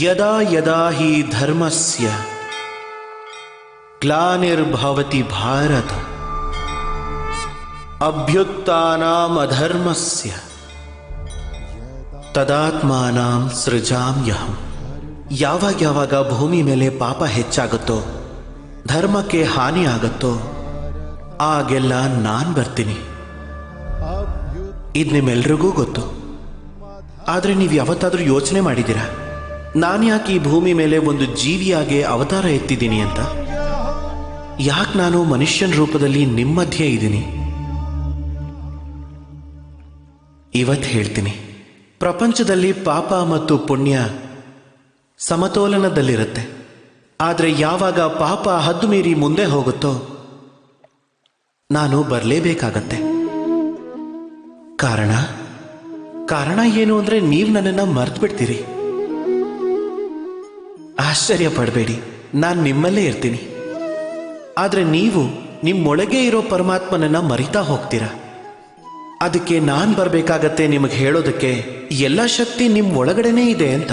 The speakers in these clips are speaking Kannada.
ಯದಾ ಯದಾ ಹಿ ಧರ್ಮಸ್ಯ ಗ್ಲಾನಿರ್ಭವತಿ ಭಾರತ ಅಭ್ಯುತ್ಥಾನಾಂ ಅಧರ್ಮಸ್ಯ ತದಾತ್ಮಾನಾಂ ಸೃಜಾಮ್ಯಹಂ ಯಾವಾಗ ಯಾವಾಗ ಭೂಮಿ ಮೇಲೆ ಪಾಪ ಹೆಚ್ಚಾಗುತ್ತೋ, ಧರ್ಮಕ್ಕೆ ಹಾನಿ ಆಗುತ್ತೋ, ಆಗೆಲ್ಲ ನಾನು ಬರ್ತೀನಿ. ಇದು ನಿಮ್ಮೆಲ್ರಿಗೂ ಗೊತ್ತು. ಆದರೆ ನೀವು ಯಾವತ್ತಾದರೂ ಯೋಚನೆ ಮಾಡಿದ್ದೀರಾ? ನಾನು ಯಾಕೆ ಈ ಭೂಮಿ ಮೇಲೆ ಒಂದು ಜೀವಿಯಾಗೆ ಅವತಾರ ಎತ್ತಿದ್ದೀನಿ ಅಂತ? ಯಾಕೆ ನಾನು ಮನುಷ್ಯನ ರೂಪದಲ್ಲಿ ನಿಮ್ಮ ಮಧ್ಯೆ ಇದ್ದೀನಿ? ಇವತ್ತು ಹೇಳ್ತೀನಿ. ಪ್ರಪಂಚದಲ್ಲಿ ಪಾಪ ಮತ್ತು ಪುಣ್ಯ ಸಮತೋಲನದಲ್ಲಿರುತ್ತೆ. ಆದರೆ ಯಾವಾಗ ಪಾಪ ಹದ್ದು ಮೀರಿ ಮುಂದೆ ಹೋಗುತ್ತೋ, ನಾನು ಬರಲೇಬೇಕಾಗತ್ತೆ. ಕಾರಣ? ಕಾರಣ ಏನು ಅಂದರೆ ನೀವು ನನ್ನನ್ನು ಮರೆತು ಬಿಡ್ತೀರಿ ಆಶ್ಚರ್ಯ ಪಡಬೇಡಿ ನಾನು ನಿಮ್ಮಲ್ಲೇ ಇರ್ತೀನಿ. ಆದರೆ ನೀವು ನಿಮ್ಮೊಳಗೆ ಇರೋ ಪರಮಾತ್ಮನನ್ನ ಮರಿತಾ ಹೋಗ್ತೀರಾ? ಅದಕ್ಕೆ ನಾನು ಬರಬೇಕಾಗತ್ತೆ ನಿಮಗೆ ಹೇಳೋದಕ್ಕೆ ಎಲ್ಲ ಶಕ್ತಿ ನಿಮ್ಮ ಒಳಗಡೆನೇ ಇದೆ ಅಂತ.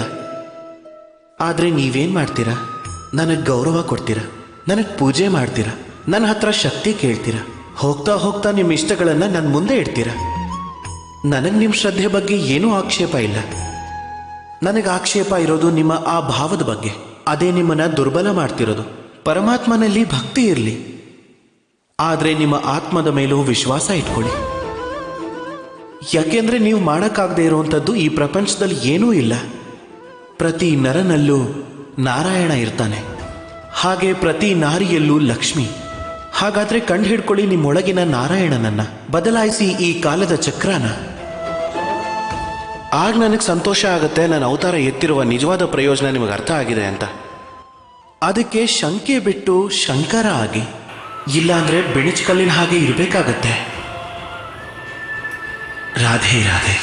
ಆದರೆ ನೀವೇನು ಮಾಡ್ತೀರಾ? ನನಗೆ ಗೌರವ ಕೊಡ್ತೀರಾ? ನನಗೆ ಪೂಜೆ ಮಾಡ್ತೀರಾ? ನನ್ನ ಹತ್ರ ಶಕ್ತಿ ಕೇಳ್ತೀರಾ? ಹೋಗ್ತಾ ಹೋಗ್ತಾ ನಿಮ್ಮ ಇಷ್ಟಗಳನ್ನು ನನ್ನ ಮುಂದೆ ಇಡ್ತೀರಾ? ನನಗೆ ನಿಮ್ಮ ಶ್ರದ್ಧೆ ಬಗ್ಗೆ ಏನೂ ಆಕ್ಷೇಪ ಇಲ್ಲ. ನನಗೆ ಆಕ್ಷೇಪ ಇರೋದು ನಿಮ್ಮ ಆ ಭಾವದ ಬಗ್ಗೆ. ಅದೇ ನಿಮ್ಮನ್ನ ದುರ್ಬಲ ಮಾಡ್ತಿರೋದು. ಪರಮಾತ್ಮನಲ್ಲಿ ಭಕ್ತಿ ಇರಲಿ. ಆದರೆ ನಿಮ್ಮ ಆತ್ಮದ ಮೇಲೂ ವಿಶ್ವಾಸ ಇಟ್ಕೊಳ್ಳಿ. ಯಾಕೆಂದ್ರೆ ನೀವು ಮಾಡೋಕ್ಕಾಗದೇ ಇರುವಂಥದ್ದು ಈ ಪ್ರಪಂಚದಲ್ಲಿ ಏನೂ ಇಲ್ಲ. ಪ್ರತಿ ನರನಲ್ಲೂ ನಾರಾಯಣ ಇರ್ತಾನೆ. ಹಾಗೆ ಪ್ರತಿ ನಾರಿಯಲ್ಲೂ ಲಕ್ಷ್ಮಿ. ಹಾಗಾದ್ರೆ ಕಂಡು ಹಿಡ್ಕೊಳ್ಳಿ ನಿಮ್ಮೊಳಗಿನ ನಾರಾಯಣನನ್ನ. ಬದಲಾಯಿಸಿ ಈ ಕಾಲದ ಚಕ್ರನ. ಆಗ ನನಗೆ ಸಂತೋಷ ಆಗುತ್ತೆ, ನನ್ನ ಅವತಾರ ಎತ್ತಿರುವ ನಿಜವಾದ ಪ್ರಯೋಜನ ನಿಮಗೆ ಅರ್ಥ ಆಗಿದೆ ಅಂತ. ಅದಕ್ಕೆ ಶಂಕೆ ಬಿಟ್ಟು ಶಂಕರ ಆಗಿ, ಇಲ್ಲಾಂದ್ರೆ ಬೆಣಚ್ ಕಲ್ಲಿನ ಹಾಗೆ ಇರಬೇಕಾಗತ್ತೆ. ರಾಧೆ ರಾಧೆ.